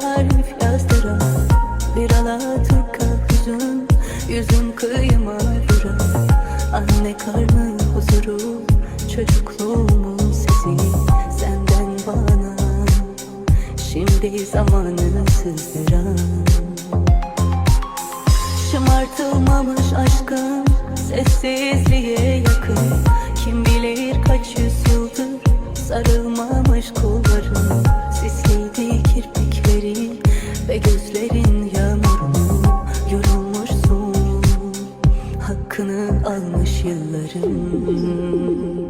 tarif yazdıram Bir Alaturka hüzün Yüzüm kıyıma duram Anne karnın huzuru Çocukluğumun sesi. Senden bana Şimdi zamanını sızdıran. Şımartılmamış aşkım Sessizliğe yakın. Kim bilir kaç yüzyıldır Sarılmamış kul hakkını almış yılların.